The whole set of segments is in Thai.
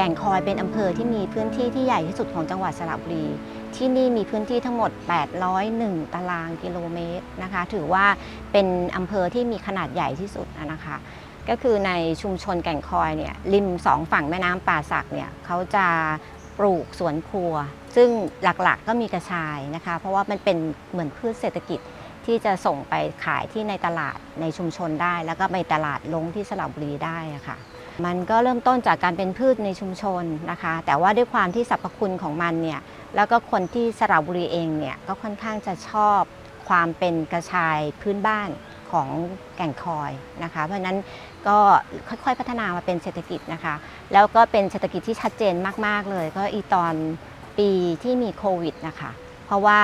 แก่งคอยเป็นอำเภอที่มีพื้นที่ที่ใหญ่ที่สุดของจังหวัดสระบุรี ที่นี่มีพื้นที่ทั้งหมด 801 ตารางกิโลเมตรนะคะ ถือว่าเป็นอำเภอที่มีขนาดใหญ่ที่สุดนะคะ ก็คือในชุมชนแก่งคอยเนี่ยริมสองฝั่งแม่น้ำป่าสักเนี่ยเขาจะปลูกสวนครัว ซึ่งหลักๆก็มีกระชายนะคะ เพราะว่ามันเป็นเหมือนพืชเศรษฐกิจ ที่จะส่งไปขายที่ในตลาดในชุมชนได้ แล้วก็ไปตลาดลงที่สระบุรีได้ค่ะ มันก็เริ่มต้นจากการเป็นพืชในชุมชนนะคะ แต่ว่าด้วยความที่สรรพคุณของมันเนี่ยแล้วก็คนที่สระบุรีเองเนี่ยก็ค่อนข้างจะชอบความเป็นกระชายพื้นบ้านของแก่งคอยนะคะ เพราะนั้นก็ค่อยๆพัฒนามาเป็นเศรษฐกิจนะคะ แล้วก็เป็นเศรษฐกิจที่ชัดเจนมากๆเลย ก็อีตอนปีที่มีโควิดนะคะ เพราะว่า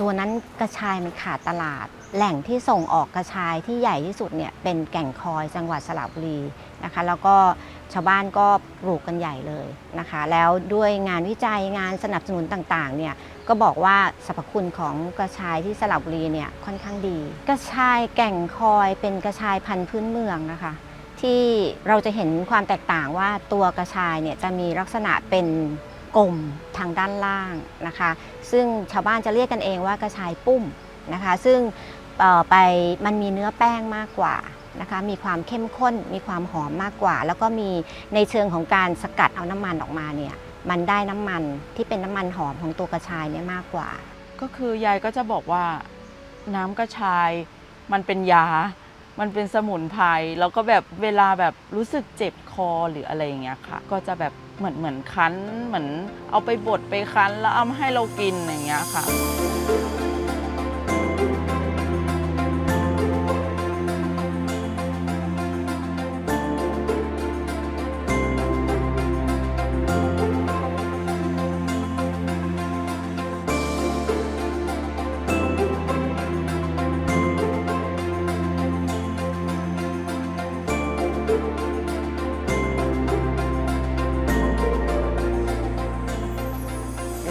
ตัวนั้นกระชายมันขาดตลาด แหล่งที่ส่งออกกระชายที่ใหญ่ที่สุดเนี่ยเป็นแก่งคอยจังหวัดสระบุรีนะคะ แล้วก็ชาวบ้านก็ปลูกกันใหญ่เลยนะคะ แล้วด้วยงานวิจัยงานสนับสนุนต่างๆเนี่ยก็บอกว่าสรรพคุณของกระชายที่สระบุรีเนี่ยค่อนข้างดี กระชายแก่งคอยเป็นกระชายพันธุ์พื้นเมืองนะคะ ที่เราจะเห็นความแตกต่างว่าตัวกระชายเนี่ยจะมีลักษณะเป็น กลมทางด้านล่างนะคะ ซึ่งชาวบ้านจะเรียกกันเองว่ากระชายปุ้มนะคะ ซึ่งไปมันมีเนื้อแป้งมากกว่านะคะมีความเข้มข้นมีความหอมมากกว่า แล้วก็มีในเชิงของการสกัดเอาน้ำมันออกมาเนี่ยมันได้น้ำมันที่เป็นน้ำมันหอมของตัวกระชายเนี่ยมากกว่า ก็คือยายก็จะบอกว่าน้ำกระชาย มันเป็นยา มันเป็นสมุนไพรแล้วก็แบบเวลาแบบรู้สึกเจ็บคอหรืออะไรอย่างเงี้ยค่ะ ก็จะแบบ เหมือนเหมือนคั้นเหมือนเอาไปบดไปคั้นแล้วเอามาให้เรากินอย่างเงี้ยค่ะ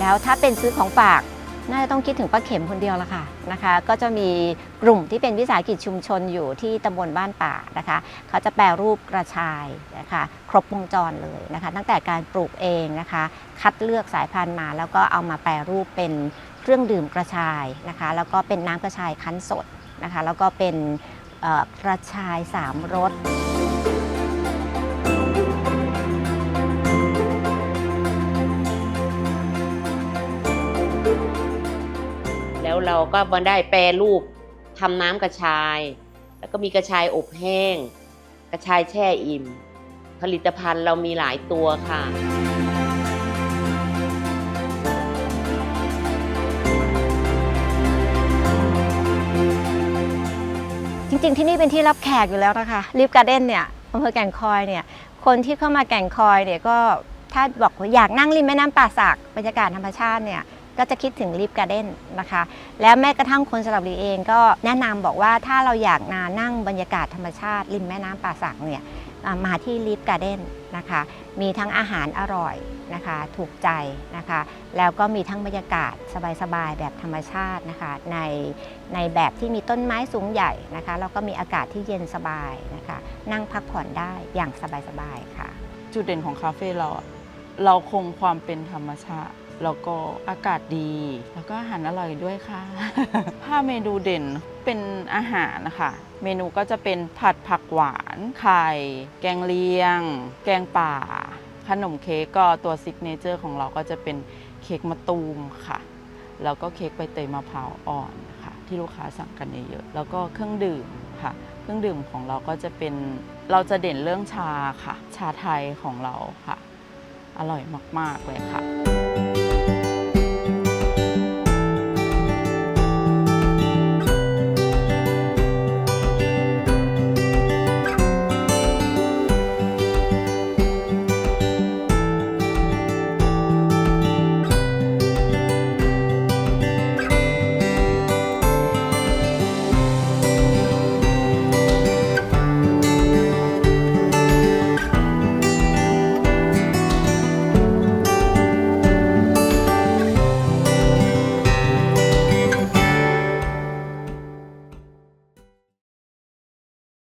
แล้วถ้าเป็นซื้อของฝากน่าจะต้องคิดถึงป้าเข็มคนเดียวละค่ะนะคะ ก็จะมีกลุ่มที่เป็นวิสาหกิจชุมชนอยู่ที่ตำบลบ้านป่านะคะ เขาจะแปรรูปกระชายนะคะ ครบวงจรเลยนะคะ ตั้งแต่การปลูกเองนะคะ คัดเลือกสายพันธุ์มา แล้วก็เอามาแปรรูปเป็นเครื่องดื่มกระชายนะคะ แล้วก็เป็นน้ำกระชายคั้นสดนะคะ แล้วก็เป็นกระชายสามรส เราก็มาได้แปรรูปทำน้ำกระชาย แล้วก็มีกระชายอบแห้ง กระชายแช่อิ่ม ผลิตภัณฑ์เรามีหลายตัวค่ะ จริงๆ ที่นี่เป็นที่รับแขกอยู่แล้วนะคะลิฟการ์เด้นเนี่ยอำเภอแก่งคอยเนี่ยคนที่เข้ามาแก่งคอยเนี่ยก็ถ้าบอกว่าอยากนั่งริมแม่น้ำป่าสักบรรยากาศธรรมชาติเนี่ย ก็จะคิดถึงลิฟการ์เด้นนะคะ แล้วแม้กระทั่งคนสระบุรีเองก็แนะนำบอกว่าถ้าเราอยากมานั่งบรรยากาศธรรมชาติ ริมแม่น้ำป่าสักเนี่ยมาที่ลิฟการ์เด้นนะคะ มีทั้งอาหารอร่อยนะคะ ถูกใจนะคะ แล้วก็มีทั้งบรรยากาศสบายๆ แบบธรรมชาตินะคะ ในในแบบที่มีต้นไม้สูงใหญ่นะคะ แล้วก็มีอากาศที่เย็นสบายนะคะ นั่งพักผ่อนได้อย่างสบายๆ ค่ะ จุดเด่นของคาเฟ่เรา เราคงความเป็นธรรมชาติ แล้วก็อากาศดี แล้วก็อาหารอร่อยด้วยค่ะถ้าเมนูเด่นเป็นอาหารนะคะ เมนูก็จะเป็นผัดผักหวาน ไข่ แกงเลียง แกงป่า ขนมเค้กก็ตัวซิกเนเจอร์ของเราก็จะเป็นเค้กมะตูมค่ะ แล้วก็เค้กใบเตยมะพร้าวอ่อนค่ะ ที่ลูกค้าสั่งกันเยอะๆแล้วก็เครื่องดื่มค่ะ เครื่องดื่มของเราก็จะเป็นเราจะเด่นเรื่องชาค่ะ ชาไทยของเราค่ะ อร่อยมากๆเลยค่ะ